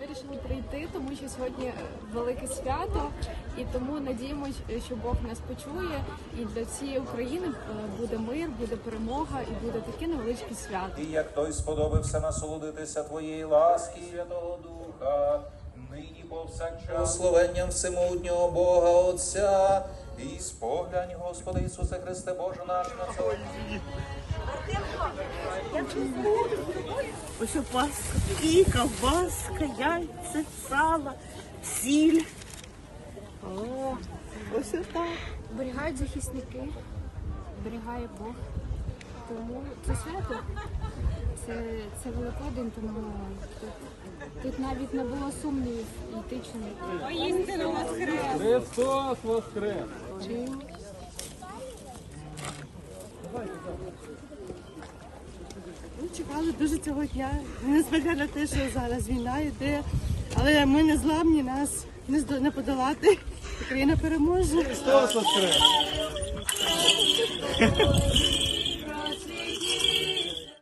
вирішили прийти, тому що сьогодні велике свято, і тому надіємося, що Бог нас почує, і для всієї України е, буде мир, буде перемога і буде таке невеличке свято. І як той сподобався насолодитися твоєї ласки, Святого Духа, нині повсякчас. Благословенням всемогутнього Бога Отця, і споглянь, Господи Ісусе Христе Боже наш на цьому. Ось паска, і ковбаска, яйця, сало, сіль. О, ось так. Берігають захисники, берігає Бог. Тому це свято. Це, це Великодень, тому тут, тут навіть не було сумнівів йти чи не йти. Христос воскрес! Чекали дуже цього дня, незважаючи на те, що зараз війна йде, але ми не зламні, нас не, подолати. Україна переможе. Христос воскрес!